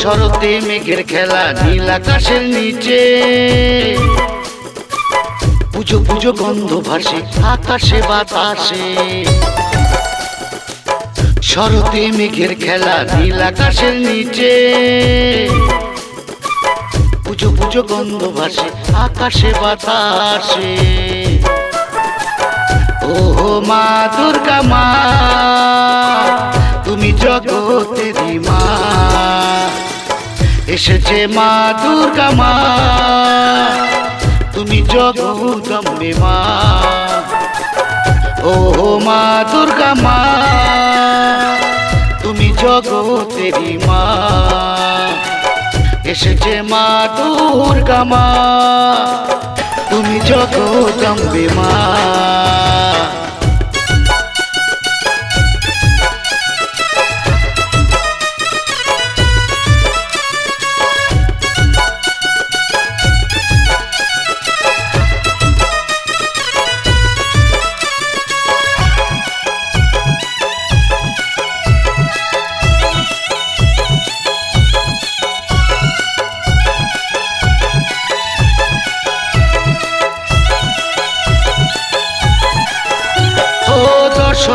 শরতে মেঘের খেলা, নীল আকাশের নিচে। পুজো পুজো গন্ধ ভাসে, আকাশে বাতাসে। শরতে মেঘের খেলা, নীল আকাশের নিচে। পুজো পুজো গন্ধ ভাসে, আকাশে বাতাসে। ও মা, দুর্গা মা, তুমি জগতেরই মা এসেছে মা দুর্গা মা। তুমি জগদম্বে মা। ও মা দুর্গা মা। তুমি জগতেরই মা। এসেছে মা দুর্গা মা। তুমি জগদম্বে মা।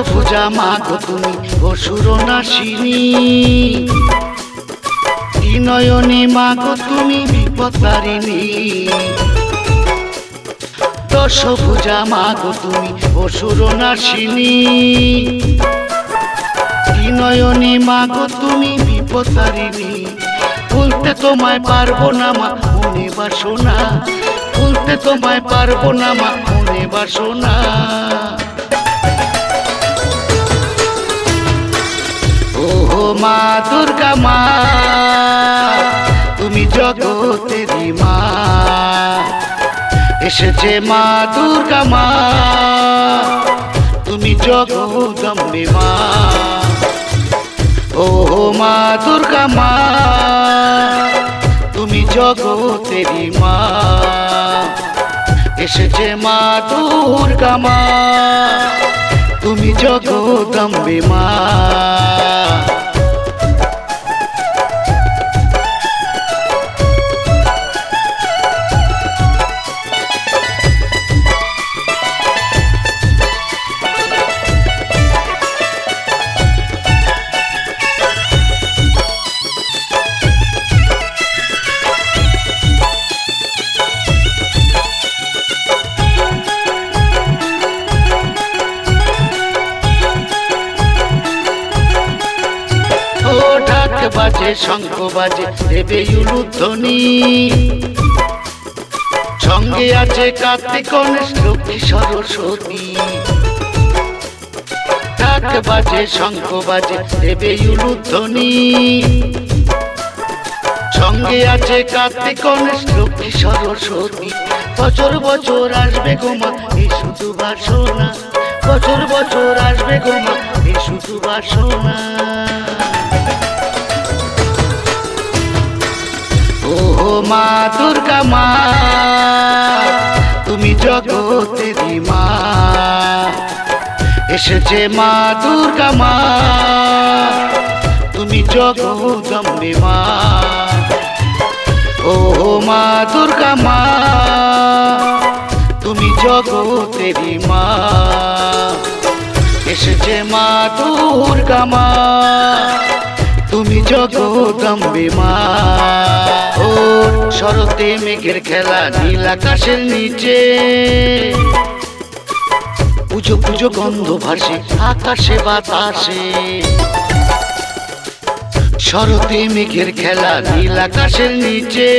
পূজা মা গো তুমি অসুর নাশিনী নয়নে মা গো তুমি, বিপদারিণী। দশ পূজা মা গো তুমি অসুর নাশিনী নয়নে মা গো তুমি, বিপদারিণী। ভুলতে তোমায় পারব না, মা, মনে বাসনা। ভুলতে তোমায় পারব না, মা, মনে বাসনা। মা, দুর্গা মা, তুমি জগতেরই মা। এসেছে মা, দুর্গা মা, তুমি জগদম্বে মা। ও মা, দুর্গা মা, তুমি জগতেরই মা। এসেছে মা, দুর্গা মা, তুমি জগদম্বে মা। বাজে শঙ্খ বাজে, দেবে উলুধ্বনি সঙ্গে আছে কার্তিক গণেশ লক্ষ্মী সরস্বতী। ঢাক বাজে, শঙ্খ বাজে, দেবে উলুধ্বনি সঙ্গে আছে কার্তিক গণেশ লক্ষ্মী সরস্বতী। বছর বছর আসবে গোমা এই শুধু বাসনা। বছর বছর আসবে গোমা এই শুধু বাসনা। মা দুর্গা মা, তুমি জগতেরই মা। এসেছে মা দুর্গা মা, তুমি জগদম্বে মা। ও মা দুর্গা মা, তুমি জগতেরই মা। এসেছে মা দুর্গা মা, তুমি জগদম্বে মা। ও শরতে মেঘের খেলা, নীল আকাশের নিচে। পুজো পুজো গন্ধ ভাসে, আকাশে বাতাসে। শরতে মেঘের খেলা, নীল আকাশের নিচে।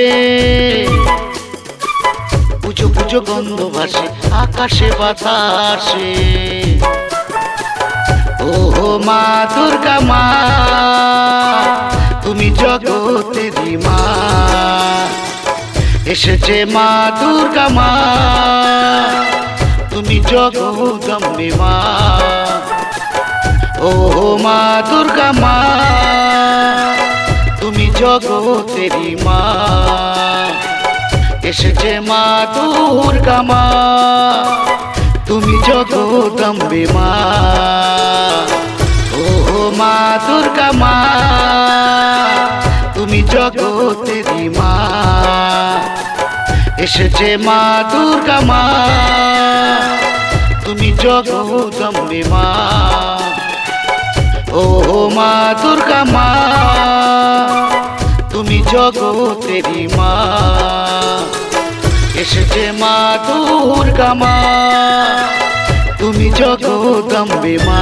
পুজো পুজো গন্ধ ভাসে, আকাশে বাতাসে। ও মা, দুর্গা মা তুমি জগতেরই মা। এসেছে মা দুর্গা মা। তুমি জগদম্বে মা। ও মা দুর্গা মা। তুমি জগতেরই মা। এসেছে মা দুর্গা মা। তুমি জগদম্বে মা। ও মা দুর্গা মা। জগতেরই মা। এসেছে মা দুর্গা মা। তুমি জগদম্বে মা। ও মা দুর্গা মা। তুমি জগতেরই মা। এসেছে মা দুর্গা মা। তুমি জগদম্বে মা।